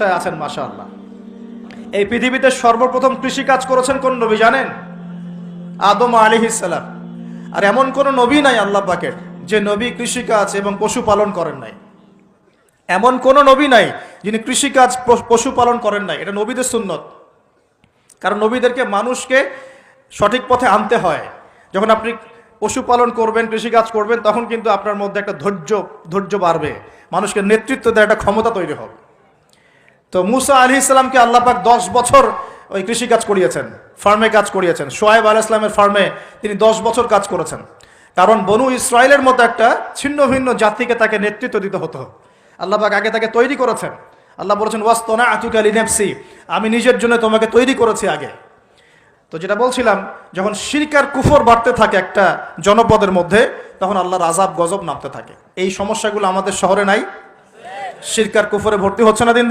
আছেন মাশা আল্লাহ এই পৃথিবীতে সর্বপ্রথম কৃষি কাজ করেছেন কোন নবী জানেন? আদম আলী ইসালাম আর এমন কোন নবী নাই আল্লাহ পাকের, যে নবী কৃষিকাজ এবং পশুপালন করেন নাই। এমন কোন নবী নাই যিনি কৃষিকাজ পশুপালন করেন নাই। এটা নবীদের সুন্নত। কারণ নবীদেরকে মানুষকে সঠিক পথে আনতে হয়। যখন আপনি পশুপালন করবেন কৃষিকাজ করবেন, তখন কিন্তু আপনার মধ্যে একটা ধৈর্য ধৈর্য বাড়বে। মানুষকে নেতৃত্ব দেওয়ার একটা ক্ষমতা তৈরি হবে। তো মুসা আলি ইসলামকে আল্লাপাক দশ বছর ওই কৃষিকাজ করিয়েছেন, ফার্মে কাজ করিয়েছেন। সোয়েব আল ইসলামের ফার্মে তিনি দশ বছর কাজ করেছেন। কারণ বনু ইসরায়েলের মতো একটা ছিন্ন ভিন্ন জাতিকে তাকে নেতৃত্ব দিতে হতো। আল্লাপাক আগে তাকে তৈরি করেছেন। আল্লাহ বলেছেন, ওয়াস্তনা আতুক আলী নেপসি আমি নিজের জন্য তোমাকে তৈরি করেছি আগে। তো যেটা বলছিলাম, যখন শিরকার কুফর বাড়তে থাকে একটা জনপদের মধ্যে, তখন আল্লাহর আজাব গজব নামতে থাকে। এই সমস্যাগুলো আমাদের শহরে নাই। শিরকার কুফরে ভর্তি হচ্ছে না দিন?